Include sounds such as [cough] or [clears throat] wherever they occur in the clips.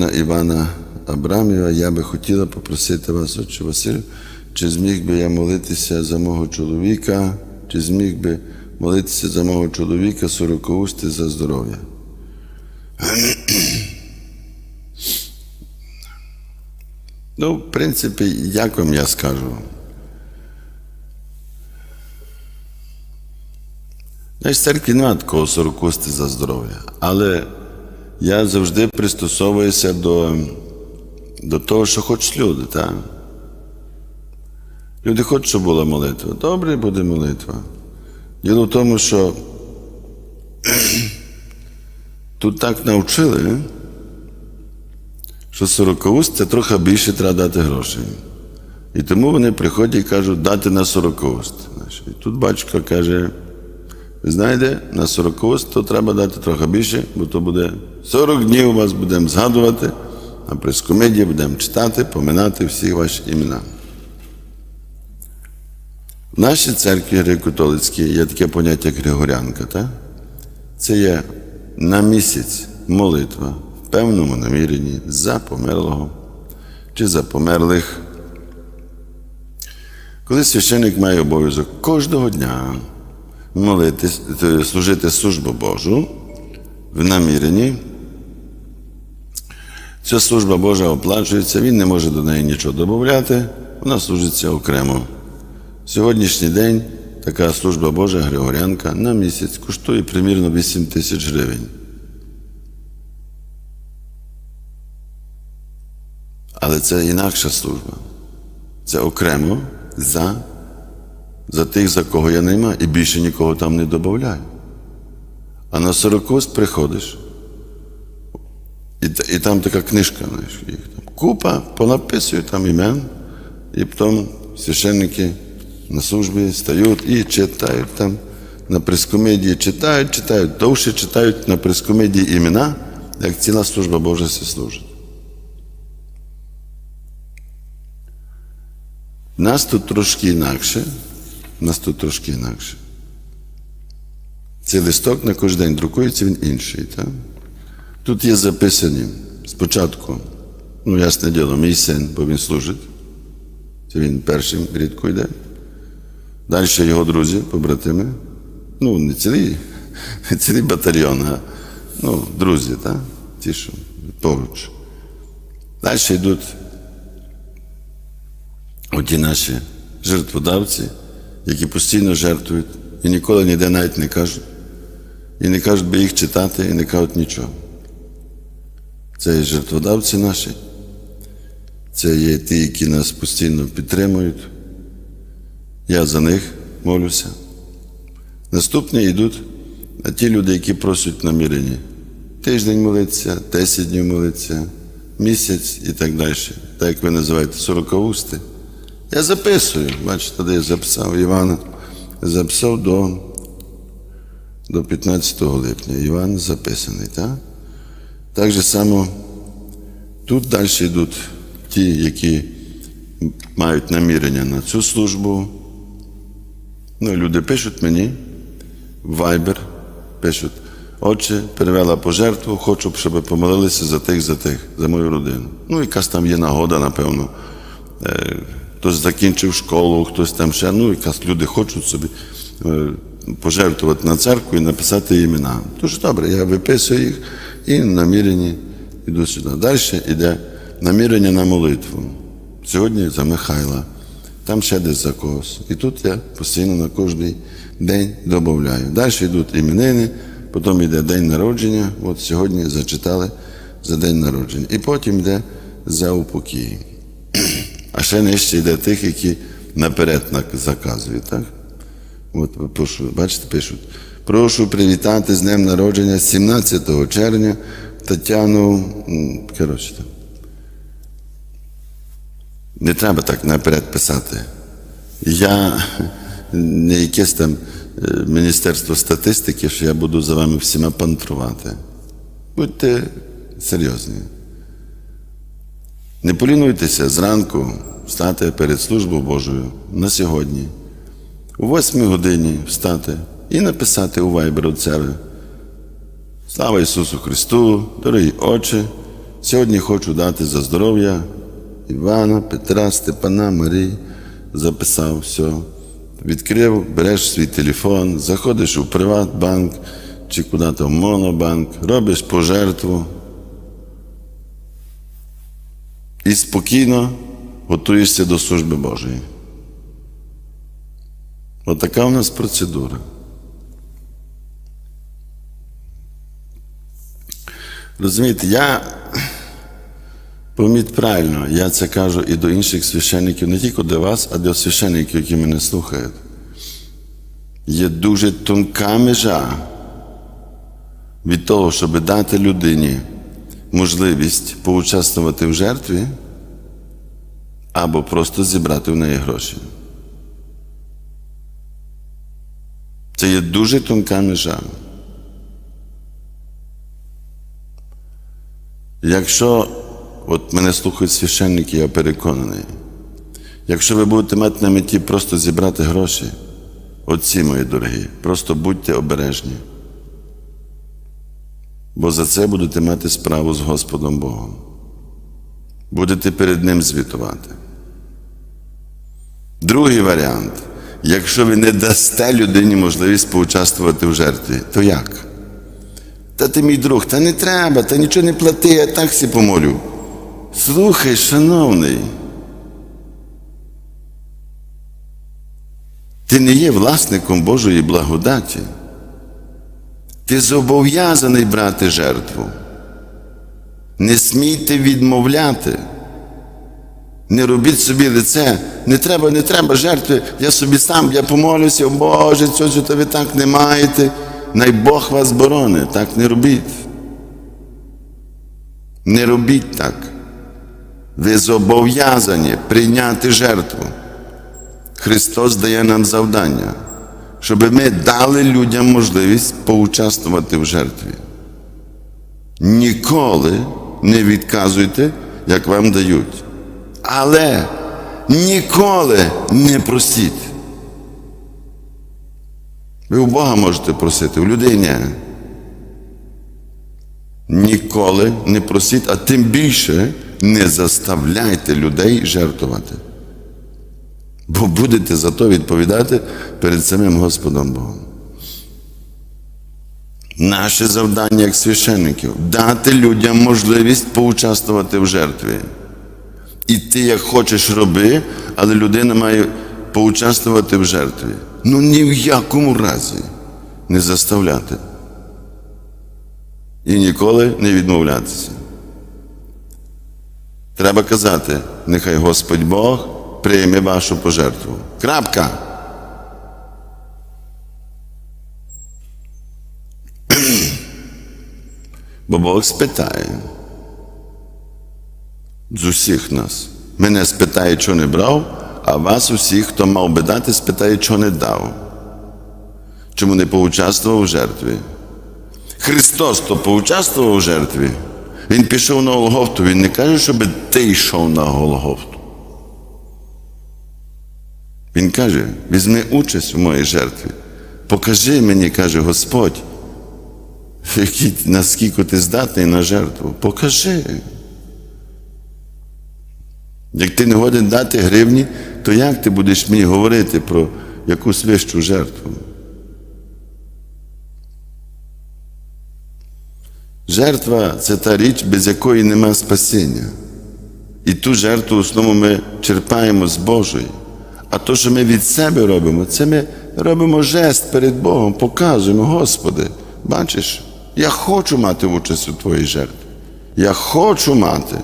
На Івана Абрамєва я би хотіла попросити вас, отче Василю, чи зміг би я молитися за мого чоловіка, чи зміг би молитися за мого чоловіка сорокоусти за здоров'я. Ну, в принципі, як вам я скажу? Знаєш, церкві немає такого сорокости за здоров'я. Але я завжди пристосовуюся до, до того, що хочуть люди. Так? Люди хочуть, щоб була молитва. Добре буде молитва. Діло в тому, що [clears throat] тут так навчили, що сорокауст це трохи більше треба дати грошей. І тому вони приходять і кажуть, дати на сорокауст. Знаєш, І тут батько каже, ви знаєте, на сорокауст то треба дати трохи більше, бо то буде 40 днів вас будемо згадувати, а прескомедії будемо читати, поминати всі ваші імена. В нашій церкві греко-католицькій є таке поняття як Григорянка. Так? Це є на місяць молитва в певному наміренні за померлого чи за померлих. Коли священник має обов'язок кожного дня молитись, е, служити службу Божу в наміренні, ця служба Божа оплачується, він не може до неї нічого додати, вона служиться окремо. Сьогоднішній день така служба Божа Григорянка на місяць коштує примірно 8 тисяч гривень. Але це інакша служба. Це окремо за, за тих, за кого я наймаю, і більше нікого там не додаю. А на сорокост приходиш, і, і там така книжка, знаєш, їх там купа, понаписують там імен, і потім священники на службі стають і читають там на прескомедії читають, читають, довше читають на прескомедії імена, як ціла служба Божа се служить. Нас тут трошки інакше. Нас тут трошки інакше. Цей листок на кожен день друкується, він інший. Так? Тут є записані спочатку, ну, ясне діло, мій син, бо він служить. Це він першим рідко йде. Далі його друзі, побратими. Ну, не цілий, не цілий батальйон, а ну, друзі, так? ті, що поруч. Далі йдуть оті наші жертводавці, які постійно жертвують і ніколи ніде навіть не кажуть. І не кажуть, би їх читати, і не кажуть нічого. Це є жертводавці наші, це є ті, які нас постійно підтримують. Я за них молюся. Наступні йдуть ті люди, які просять намірені. Тиждень молиться, 10 днів молиться, місяць і так далі. Так як ви називаєте, сорокаусти. Я записую, бачите, де я записав Івана, записав до, до 15 липня. Іван записаний, так? Так же само тут далі йдуть ті, які мають намірення на цю службу. Ну, люди пишуть мені в Viber, пишуть, отче, перевела пожертву, хочу, щоб помолилися за тих, за тих, за мою родину. Ну, якась там є нагода, напевно. Хтось закінчив школу, хтось там ще, ну, якась люди хочуть собі е, пожертвувати на церкву і написати імена. Дуже добре, я виписую їх і намірені йду сюди. Далі йде намірення на молитву. Сьогодні за Михайла, там ще десь за когось. І тут я постійно на кожний день додаю. Далі йдуть іменини, потім йде день народження. От сьогодні зачитали за день народження. І потім йде за упокій. А ще нижче йде тих, які наперед заказують, так? От прошу, бачите, пишуть. Прошу привітати з днем народження 17 червня Тетяну. Коротше там. Не треба так наперед писати. Я не якесь там е, Міністерство статистики, що я буду за вами всіма пантрувати. Будьте серйозні. Не полінуйтеся зранку встати перед службою Божою на сьогодні, у восьмій годині встати і написати у Вайбер от себе. Слава Ісусу Христу, дорогі Отче, Сьогодні хочу дати за здоров'я Івана, Петра, Степана, Марії. Записав все. Відкрив, береш свій телефон, заходиш у Приватбанк чи куди-то в Монобанк, робиш пожертву і спокійно готуєшся до служби Божої. Отака у нас процедура. Розумієте, я поміть правильно, я це кажу і до інших священників, не тільки до вас, а до священників, які мене слухають. Є дуже тонка межа від того, щоб дати людині можливість поучаствувати в жертві або просто зібрати в неї гроші. Це є дуже тонка межа. Якщо от мене слухають священники, я переконаний, якщо ви будете мати на меті просто зібрати гроші, отці мої дорогі, просто будьте обережні. Бо за це будете мати справу з Господом Богом. Будете перед Ним звітувати. Другий варіант. Якщо ви не дасте людині можливість поучаствувати в жертві, то як? Та ти мій друг, та не треба, та нічого не плати, я так всі помолю. Слухай, шановний. Ти не є власником Божої благодаті. Ти зобов'язаний брати жертву. Не смійте відмовляти. Не робіть собі лице. Не треба, не треба жертви. Я собі сам, я помолюся, о Боже, цього то ви так не маєте. Най Бог вас борони. Так не робіть. Не робіть так. Ви зобов'язані прийняти жертву. Христос дає нам завдання, щоб ми дали людям можливість поучаствувати в жертві. Ніколи не відказуйте, як вам дають. Але ніколи не просіть. Ви у Бога можете просити, у людей ні. Ніколи не просіть, а тим більше не заставляйте людей жертвувати. Бо будете за то відповідати перед самим Господом Богом. Наше завдання як священників дати людям можливість поучаствувати в жертві. І ти як хочеш роби, але людина має поучаствувати в жертві. Ну ні в якому разі не заставляти. І ніколи не відмовлятися. Треба казати, нехай Господь Бог прийме вашу пожертву. Крапка. Бо Бог спитає з усіх нас. Мене спитає, що не брав, а вас усіх, хто мав би дати, спитає, що не дав. Чому не поучаствував у жертві? Христос, то поучаствував у жертві. Він пішов на Голгофту, він не каже, щоб ти йшов на Голгофту. Він каже: візьми участь в моїй жертві. Покажи мені, каже Господь, наскільки ти здатний на жертву. Покажи. Як ти не годен дати гривні, то як ти будеш мені говорити про якусь вищу жертву? Жертва це та річ, без якої нема спасіння. І ту жертву в основному ми черпаємо з Божої. А то, що ми від себе робимо, це ми робимо жест перед Богом, показуємо, Господи, бачиш, я хочу мати участь у твоїй жертві. Я хочу мати.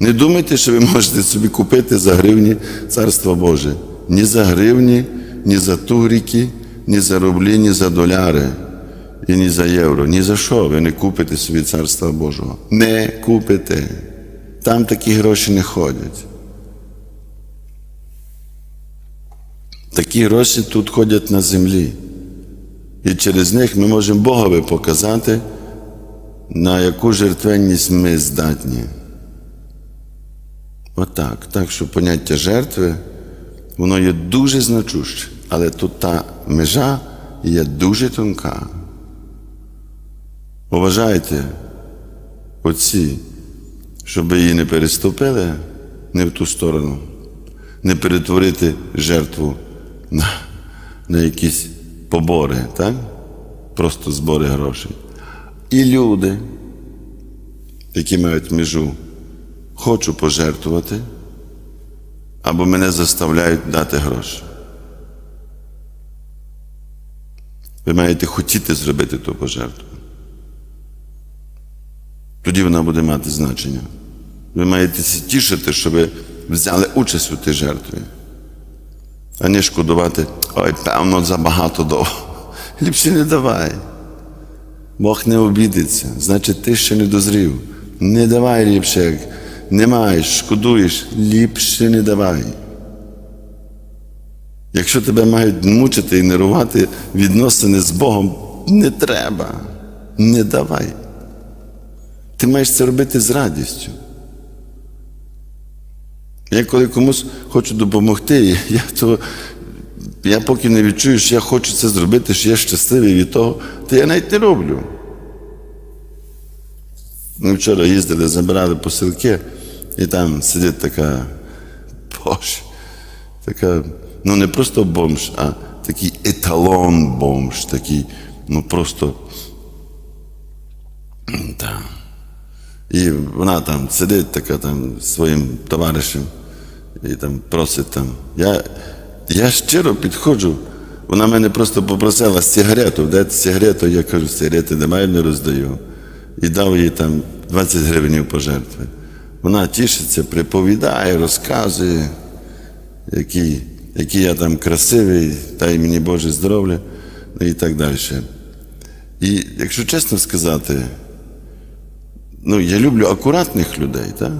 Не думайте, що ви можете собі купити за гривні Царство Боже. Ні за гривні, ні за тугріки, ні за рублі, ні за доляри, і ні за євро. Ні за що ви не купите собі Царства Божого. Не купите. Там такі гроші не ходять. Такі гроші тут ходять на землі. І через них ми можемо Богові показати, на яку жертвенність ми здатні. Отак. Так що поняття жертви, воно є дуже значуще, але тут та межа є дуже тонка. Уважайте Отці, щоб її не переступили не в ту сторону, не перетворити жертву на, на якісь побори, так? просто збори грошей. І люди, які мають межу, хочу пожертвувати, або мене заставляють дати гроші. Ви маєте хотіти зробити ту пожертву. Тоді вона буде мати значення. Ви маєте тішити, що ви взяли участь у тій жертві, а не шкодувати, ой, певно, забагато довго. [laughs] Ліпше не давай. Бог не обідеться, значить, ти ще не дозрів. Не давай ліпше, як не маєш, шкодуєш, ліпше не давай. Якщо тебе мають мучити і нервувати відносини з Богом, не треба, не давай. Ти маєш це робити з радістю. Я коли комусь хочу допомогти, я, то, я поки не відчую, що я хочу це зробити, що я щасливий від того, то я навіть не роблю. Ми вчора їздили, забирали посилки, і там сидить така боже, така, ну не просто бомж, а такий еталон бомж, такий, ну просто. Да. І вона там сидить така там своїм товаришем і там просить там. Я, я щиро підходжу. Вона мене просто попросила сигарету, дайте сигарету, я кажу, сигарети немає, не роздаю. І дав їй там 20 гривень пожертви. Вона тішиться, приповідає, розказує, який, який я там красивий, дай мені Боже здоров'я, ну і так далі. І якщо чесно сказати, ну, я люблю акуратних людей, так?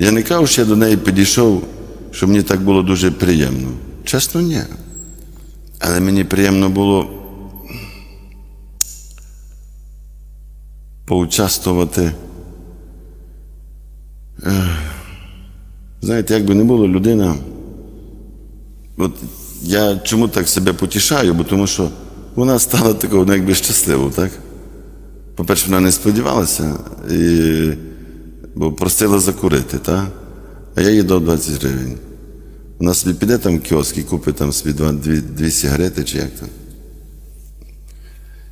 Я не кажу, що я до неї підійшов, що мені так було дуже приємно. Чесно, ні. Але мені приємно було поучаствувати. Знаєте, як би не було людина. От я чому так себе потішаю, бо тому що вона стала такою, ну, якби щасливою, так? По-перше, вона не сподівалася, і, бо просила закурити, так? а я їй дав 20 гривень. Вона собі піде там в кіоск і купить там собі два, дві, дві сигарети чи як там.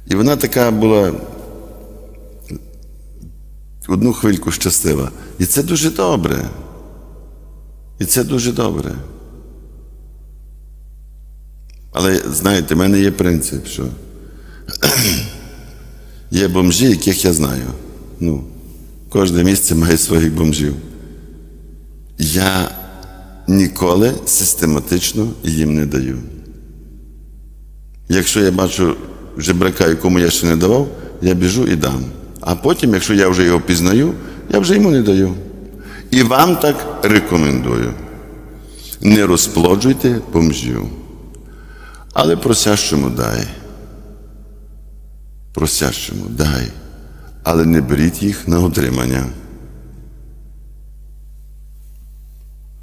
І вона така була одну хвильку щаслива. І це дуже добре. І це дуже добре. Але знаєте, в мене є принцип, що [clears throat] є бомжі, яких я знаю. Ну, кожне місце має своїх бомжів. Я ніколи систематично їм не даю. Якщо я бачу жебрака, якому я ще не давав, я біжу і дам. А потім, якщо я вже його пізнаю, я вже йому не даю. І вам так рекомендую. Не розплоджуйте бомжів, але просящому дай. Просящому дай, але не беріть їх на утримання.